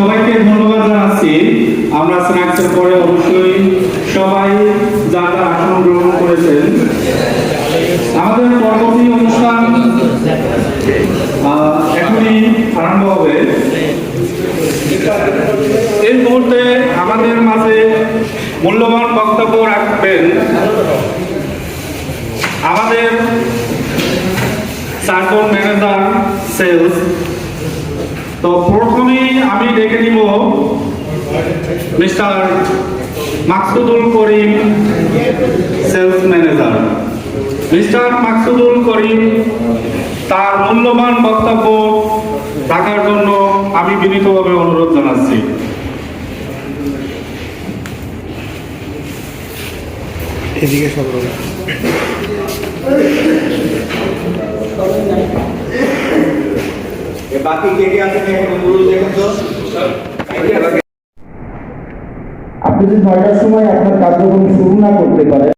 সবাইকে ধন্যবাদ জানাচ্ছি। আমরা স্ন্যাক্সের পরে অবশ্যই সবাই যার যার আসন গ্রহণ করেছেন। আমাদের পরবর্তী অনুষ্ঠান এখনই আরম্ভ হবে। এই মুহূর্তে আমাদের মাঝে মূল্যবান বক্তব্য রাখবেন আমাদের সার্কল ম্যানেজার সেলস। তো প্রথমেই আমি ডেকে নিব mister Maksudul Karim sales manager. Mister Maksudul Karim, তার মূল্যবান বক্তব্য রাখার জন্য আমি বিনীতভাবে অনুরোধ জানাচ্ছি। এদিকে সব বাকি আপনি যদি নয়টার সময় আপনার কার্যক্রম শুরু না করতে পারেন